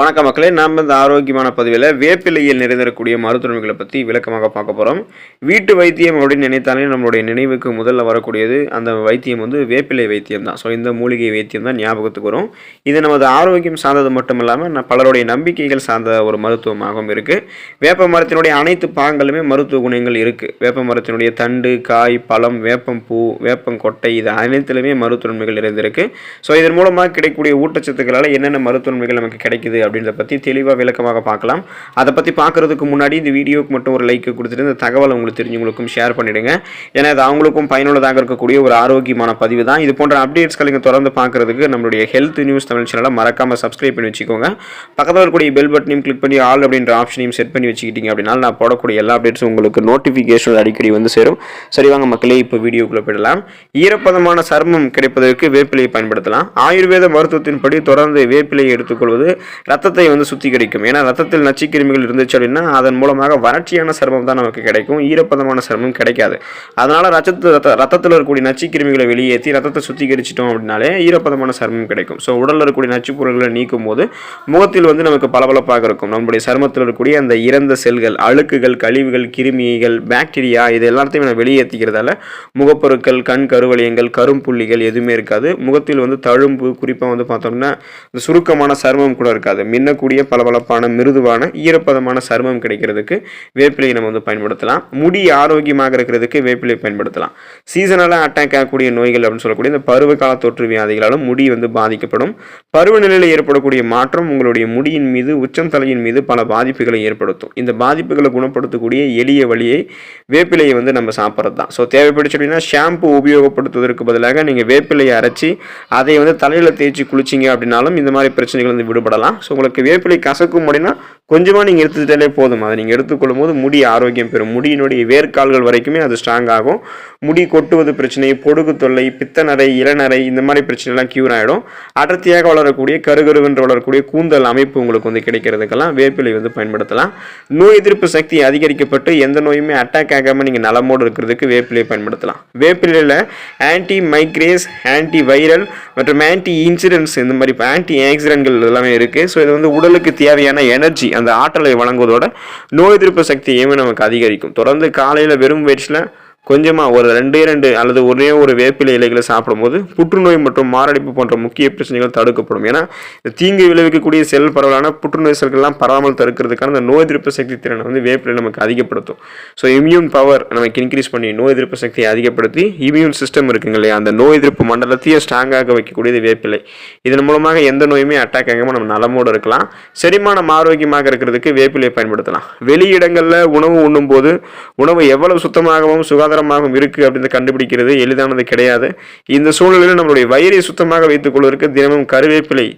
வணக்க மக்களே நாம் இந்த ஆரோக்கியமான பதிவில் வேப்பிலையில் நிறைந்திருக்கக்கூடிய மருத்துவமைகளை பற்றி விளக்கமாக பார்க்க போகிறோம் வீட்டு வைத்தியம் அப்படின்னு நினைத்தாலே நம்மளுடைய நினைவுக்கு முதல்ல வரக்கூடியது அந்த வைத்தியம் வந்து வேப்பிலை வைத்தியம் தான். ஸோ இந்த மூலிகை வைத்தியம் தான் ஞாபகத்துக்கு வரும். இது நமது ஆரோக்கியம் சார்ந்தது மட்டும் இல்லாமல் பலருடைய நம்பிக்கைகள் சார்ந்த ஒரு மருத்துவமாகவும் இருக்குது வேப்ப மரத்தினுடைய அனைத்து பாகங்களுமே மருத்துவ குணங்கள் இருக்குது வேப்ப மரத்தினுடைய தண்டு காய் பழம் வேப்பம் பூ வேப்பம் கொட்டை இது அனைத்திலுமே மருத்துவ நன்மைகள் இருந்திருக்கு ஸோ இதன் மூலமாக கிடைக்கக்கூடிய ஊட்டச்சத்துக்களால் என்னென்ன மருத்துவ நன்மைகள் நமக்கு கிடைக்குது அப்படின்றத பற்றி தெளிவாக விளக்கமாக பார்க்கலாம். அதை பற்றி பார்க்குறதுக்கு முன்னாடி இந்த வீடியோக்கு மட்டும் ஒரு லைக் கொடுத்துட்டு இந்த தகவலை உங்களுக்கு தெரிஞ்சவங்களுக்கும் ஷேர் பண்ணிடுங்க. ஏன்னா இது அவங்களுக்கும் பயனுள்ளதாக இருக்கக்கூடிய ஒரு ஆரோக்கியமான பதிவு தான். இது போன்ற அப்டேட்ஸ்களை நீங்கள் தொடர்ந்து பார்க்குறதுக்கு நம்மளுடைய ஹெல்த் நியூஸ் தமிழ் சேனலை மறக்காமல் சப்ஸ்கிரைப் பண்ணி வச்சுக்கோங்க. பக்கத்தில் இருக்கக்கூடிய பெல் பட்டனையும் கிளிக் பண்ணி ஆல் அப்படின்ற ஆப்ஷனையும் செட் பண்ணி வச்சுக்கிட்டீங்க அப்படின்னா நான் போடக்கூடிய எல்லா அப்டேட்ஸும் உங்களுக்கு நோட்டிஃபிகேஷன் அடிக்கடி வந்து சேரும். சரி வாங்க மக்களே இப்போ வீடியோக்குள்ளே போயிடலாம். ஈரப்பதமான சர்மம் கிடைப்பதற்கு வேப்பிலையை பயன்படுத்தலாம். ஆயுர்வேத மருத்துவத்தின்படி தொடர்ந்து வேப்பிலையை எடுத்துக்கொள்வது ரத்தத்தை வந்து சுத்திகரிக்கும். ஏன்னா ரத்தத்தில் நச்சு கிருமிகள் இருந்துச்சு அப்படின்னா அதன் மூலமாக வறட்சியான சர்மம் தான் நமக்கு கிடைக்கும். ஈரப்பதமான சர்மம் கிடைக்காது. அதனால ரத்தத்து ரத்த ரத்தத்தில் இருக்கக்கூடிய நச்சு கிருமிகளை வெளியேற்றி ரத்தத்தை சுத்திகரிச்சிட்டோம் அப்படின்னாலே ஈரப்பதமான சர்மம் கிடைக்கும். ஸோ உடலில் இருக்கக்கூடிய நச்சு பொருட்களை நீக்கும் போது முகத்தில் வந்து நமக்கு பளபளப்பாக இருக்கும். நம்முடைய சருமத்தில் இருக்கக்கூடிய அந்த இறந்த செல்கள் அழுக்குகள் கழிவுகள் கிருமிகள் பாக்டீரியா இது எல்லாத்தையும் நம்ம வெளியேற்றிக்கிறதால முகப்பொருட்கள் கண் கருவளையங்கள் கரும்புள்ளிகள் எதுவுமே இருக்காது. முகத்தில் வந்து தழும்பு குறிப்பாக வந்து பார்த்தோம்னா இந்த சுருக்கமான சருமம் கூட இருக்காது. மின்னக்கூடிய பளபளப்பான மிருதுவான ஈரப்பதமான சருமம் கிடைக்கிறதுக்கு வேப்பிலையை நம்ம வந்து பயன்படுத்தலாம். முடி ஆரோக்கியமாக இருக்கிறதுக்கு வேப்பிலை பயன்படுத்தலாம். சீசனலாக அட்டாக் ஆகக்கூடிய நோய்கள் அப்படின்னு சொல்லக்கூடிய இந்த பருவகால தொற்று வியாதிகளாலும் முடி வந்து பாதிக்கப்படும். பருவநிலையில் ஏற்படக்கூடிய மாற்றம் உங்களுடைய முடியின் மீது உச்சம் தலையின் மீது பல பாதிப்புகளை ஏற்படுத்தும். இந்த பாதிப்புகளை குணப்படுத்தக்கூடிய எளிய வழியை வேப்பிலையை வந்து நம்ம சாப்பிட்றது தான் ஸோ தேவைப்படுச்சு அப்படின்னா ஷாம்பு உபயோகப்படுத்துவதற்கு பதிலாக நீங்கள் வேப்பிலையை அரைச்சி அதை வந்து தலையில் தேய்ச்சி குளிச்சிங்க அப்படின்னாலும் இந்த மாதிரி பிரச்சனைகள் வந்து விடுபடலாம். ஸோ உங்களுக்கு வேப்பிலை கசக்கும் அப்படின்னா கொஞ்சமாக நீங்கள் எடுத்துக்கிட்டாலே போதும். அதை நீங்கள் எடுத்துக்கொள்ளும் போது முடி ஆரோக்கியம் பெறும். முடியினுடைய வேர்க்கால்கள் வரைக்குமே அது ஸ்ட்ராங் ஆகும். முடி கொட்டுவது பிரச்சனை பொடுகு தொல்லை பித்தநரை இளநரை இந்த மாதிரி பிரச்சனைலாம் க்யூர் ஆகிடும் அடர்த்தியாக வளரக்கூடிய கருகருவென்று வளரக்கூடிய கூந்தல் அமைப்பு உங்களுக்கு வந்து கிடைக்கிறதுக்கெல்லாம் வேப்பிலை வந்து பயன்படுத்தலாம். நோய் எதிர்ப்பு சக்தி அதிகரிக்கப்பட்டு எந்த நோயுமே அட்டாக் ஆகாமல் நீங்கள் நலமோடு இருக்கிறதுக்கு வேப்பிலையை பயன்படுத்தலாம். வேப்பிலையில் ஆன்டி மைக்ரேஸ் ஆன்டி வைரல் மற்றும் ஆன்டி இன்சூரன்ஸ் இந்த மாதிரி ஆன்டி ஆக்சிடென்ட்கள் எல்லாமே இருக்குது ஸோ இது வந்து உடலுக்கு தேவையான எனர்ஜி அந்த ஆற்றலை வழங்குவதோட நோய் எதிர்ப்பு சக்தியுமே நமக்கு அதிகரிக்கும்? தொடர்ந்து காலையில் வெறும் வயிற்றில் கொஞ்சமாக ஒரு ரெண்டே ரெண்டு அல்லது ஒரே ஒரு வேப்பிலை இலைகளை சாப்பிடும்போது புற்றுநோய் மற்றும் மாரடைப்பு போன்ற முக்கிய பிரச்சனைகள் தடுக்கப்படும். ஏன்னா தீங்கு விளைவிக்கக்கூடிய செல் பரவலான புற்றுநோய் செல்கள்லாம் பரவாமல் தடுக்கிறதுக்கான அந்த நோய் எதிர்ப்பு சக்தி திறனை வந்து வேப்பிலை நமக்கு அதிகப்படுத்தும். ஸோ இம்யூன் பவர் நமக்கு இன்க்ரீஸ் பண்ணி நோய் எதிர்ப்பு சக்தியை அதிகப்படுத்தி இம்யூன் சிஸ்டம் இருக்குங்க இல்லையா? அந்த நோய் எதிர்ப்பு மண்டலத்தையே ஸ்ட்ராங்காக வைக்கக்கூடியது வேப்பிலை. இதன் மூலமாக எந்த நோயுமே அட்டாக் ஆகாமல் நம்ம நலமோடு இருக்கலாம். செரிமானம் ஆரோக்கியமாக இருக்கிறதுக்கு வேப்பிலையை பயன்படுத்தலாம். வெளியிடங்களில் உணவு உண்ணும்போது உணவு எவ்வளவு சுத்தமாகவும் ஆதாரமாகவும் இருக்குது அப்படின்னு கண்டுபிடிக்கிறது எளிதானது கிடையாது. இந்த சூழ்நிலையில் நம்மளுடைய வயிறை சுத்தமாக வைத்துக் கொள்வதற்கு தினமும் கருவேப்பிலை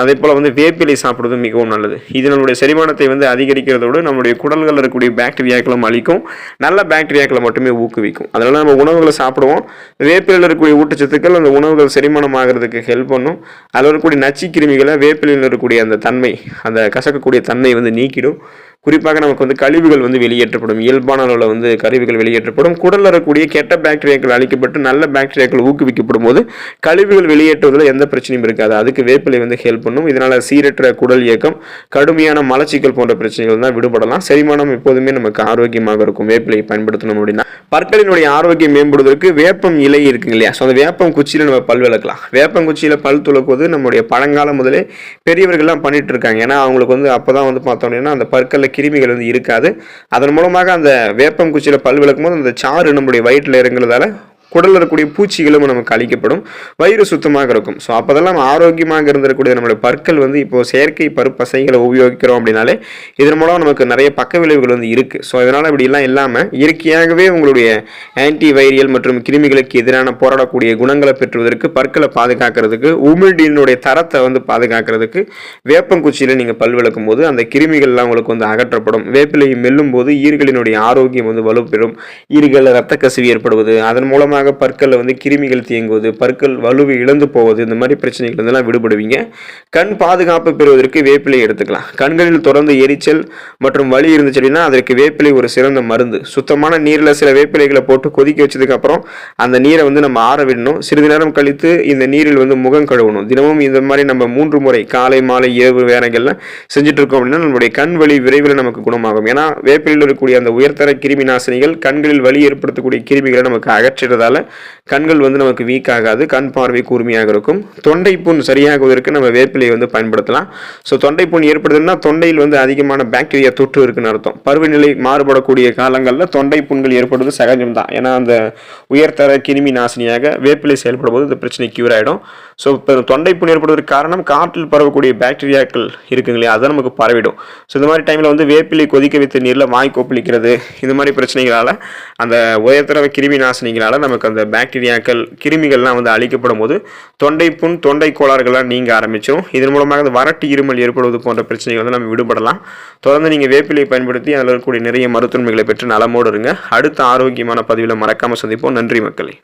அதே போல் வந்து வேப்பிலை சாப்பிடுவது மிகவும் நல்லது. இது நம்மளுடைய செரிமானத்தை வந்து அதிகரிக்கிறதோடு நம்மளுடைய குடல்களில் இருக்கக்கூடிய பாக்டீரியாக்களும் அழிக்கும். நல்ல பாக்டீரியாக்களை மட்டுமே ஊக்குவிக்கும். அதனால் நம்ம உணவுகளை சாப்பிடுவோம். வேப்பிலையில் இருக்கக்கூடிய ஊட்டச்சத்துக்கள் அந்த உணவுகள் செரிமானம் ஆகிறதுக்கு ஹெல்ப் பண்ணும். அதில் இருக்கக்கூடிய நச்சு கிருமிகளை வேப்பிலையில் இருக்கக்கூடிய அந்த தன்மை அந்த கசக்கக்கூடிய தன்மை வந்து நீக்கிடும். குறிப்பாக நமக்கு வந்து கழிவுகள் வந்து வெளியேற்றப்படும். இயல்பான அளவில் வந்து கழிவுகள் வெளியேற்றப்படும். குடலில் இருக்கக்கூடிய கெட்ட பாக்டீரியாக்கள் அழிக்கப்பட்டு நல்ல பாக்டீரியாக்கள் ஊக்குவிக்கப்படும் போது கழிவுகள் வெளியேற்றுவதில் எந்த பிரச்சனையும் இருக்காது. அதுக்கு வேப்பிலை வந்து ஹெல்ப் பண்ணும். இதனால் சீரற்ற குடல் இயக்கம் கடுமையான மலச்சிக்கல் போன்ற பிரச்சனைகள் தான் விடுபடலாம். செரிமானம் எப்போதுமே நமக்கு ஆரோக்கியமாக இருக்கும். வேப்பிலையை பயன்படுத்தணும் அப்படின்னா. பற்களினுடைய ஆரோக்கியம் மேம்படுவதற்கு வேப்பம் இலை இருக்குங்க இல்லையா? ஸோ அந்த வேப்பம் குச்சியில் நம்ம பல் விளக்கலாம். வேப்பம் குச்சியில் பல் துளக்குவது நம்முடைய பழங்காலம் முதலே பெரியவர்கள்லாம் பண்ணிட்டு இருக்காங்க. ஏன்னா அவங்களுக்கு வந்து அப்போ தான் வந்து பார்த்தோம் அப்படின்னா அந்த பற்களில் கிருமிகள் வந்து இருக்காது. அதன் மூலமாக அந்த வேப்பம் குச்சியில் பல் விளக்கும் போது அந்த சாறு நம்முடைய வயிற்றில் இறங்குறதால குடலில் இருக்கக்கூடிய பூச்சிகளும் நமக்கு அழிக்கப்படும். வயிறு சுத்தமாக இருக்கும். ஸோ அப்போதெல்லாம் ஆரோக்கியமாக இருந்திருக்கக்கூடிய நம்மளுடைய பற்கள் வந்து இப்போது செயற்கை பருப்பசைகளை உபயோகிக்கிறோம் அப்படின்னாலே இதன் மூலம் நமக்கு நிறைய பக்க விளைவுகள் வந்து இருக்குது ஸோ இதனால் இப்படிலாம் இல்லாமல் இயற்கையாகவே உங்களுடைய ஆன்டி வைரியல் மற்றும் கிருமிகளுக்கு எதிரான போராடக்கூடிய குணங்களை பெற்றுவதற்கு பற்களை பாதுகாக்கிறதுக்கு உமிழ்நீரினுடைய தரத்தை வந்து பாதுகாக்கிறதுக்கு வேப்பங்குச்சியில் நீங்கள் பல் விளக்கும் போது அந்த கிருமிகள்லாம் உங்களுக்கு வந்து அகற்றப்படும். வேப்பிலையை மெல்லும் போது ஈர்களினுடைய ஆரோக்கியம் வந்து வலுப்பெறும். ஈர்களில் ரத்த கசிவு ஏற்படுவது அதன் மூலமாக காரணமாக பற்களில் வந்து கிருமிகள் தேங்குவது பற்கள் வலுவை இழந்து போவது இந்த மாதிரி பிரச்சனைகள் இருந்தெல்லாம் விடுபடுவீங்க. கண் பாதுகாப்பு பெறுவதற்கு வேப்பிலை எடுத்துக்கலாம். கண்களில் தொடர்ந்து எரிச்சல் மற்றும் வலி இருந்துச்சு அப்படின்னா அதற்கு வேப்பிலை ஒரு சிறந்த மருந்து. சுத்தமான நீரில் சில வேப்பிலைகளை போட்டு கொதிக்க வச்சதுக்கப்புறம் அந்த நீரை வந்து நம்ம ஆற விடணும். சிறிது நேரம் கழித்து இந்த நீரில் வந்து முகம் கழுவணும். தினமும் இந்த மாதிரி நம்ம மூன்று முறை காலை மாலை இரவு வேலைகள்ல செஞ்சுட்டு இருக்கோம் அப்படின்னா நம்மளுடைய கண் வலி விரைவில் நமக்கு குணமாகும். ஏன்னா வேப்பிலையில் இருக்கக்கூடிய அந்த உயர்தர கிருமி நாசினிகள் கண்களில் வலி ஏற்படுத்தக்கூடிய கிருமிகளை நமக்கு இருக்கிறதால கண்கள் வந்து நமக்கு வீக் ஆகாது கண் பார்வை கூர்மையாக இருக்கும். தொண்டை புண் சரியாகுவதற்கு நம்ம வேப்பிலையை வந்து பயன்படுத்தலாம். ஸோ தொண்டை புண் ஏற்படுதுன்னா தொண்டையில் வந்து அதிகமான பாக்டீரியா தொற்று இருக்குன்னு அர்த்தம். பருவநிலை மாறுபடக்கூடிய காலங்களில் தொண்டை புண்கள் ஏற்படுவது சகஜம்தான். ஏன்னா அந்த உயர்தர கிருமி நாசினியாக வேப்பிலை செயல்படும் போது இந்த பிரச்சனை கியூர் ஆகிடும் ஸோ இப்போ தொண்டை புண் ஏற்படுவதற்கு காரணம் காற்றில் பரவக்கூடிய பாக்டீரியாக்கள் இருக்குங்க இல்லையா? அதை நமக்கு பரவிடும். ஸோ இந்த மாதிரி டைமில் வந்து வேப்பிலை கொதிக்க வைத்த நீரில் வாய் கொப்பளிக்கிறது இந்த மாதிரி பிரச்சனைகளால் அந்த உயர்தர கிருமி நாசினிகளால் நமக்கு அந்த பாக்டீரியாக்கள் கிருமிகள்லாம் வந்து அழிக்கப்படும் போது தொண்டை புண் தொண்டை கோளாறுகள்லாம் நீங்க ஆரம்பிச்சிடும் இதன் மூலமாக அந்த வறட்டு இருமல் ஏற்படுவது போன்ற பிரச்சனைகள் வந்து நம்ம விடுபடலாம். தொடர்ந்து நீங்கள் வேப்பிலையை பயன்படுத்தி அதில் இருக்கக்கூடிய நிறைய மருத்துவமைகளை பெற்று நலமோடு இருங்க. அடுத்த ஆரோக்கியமான பதிவில் மறக்காமல் சந்திப்போம். நன்றி மக்களே.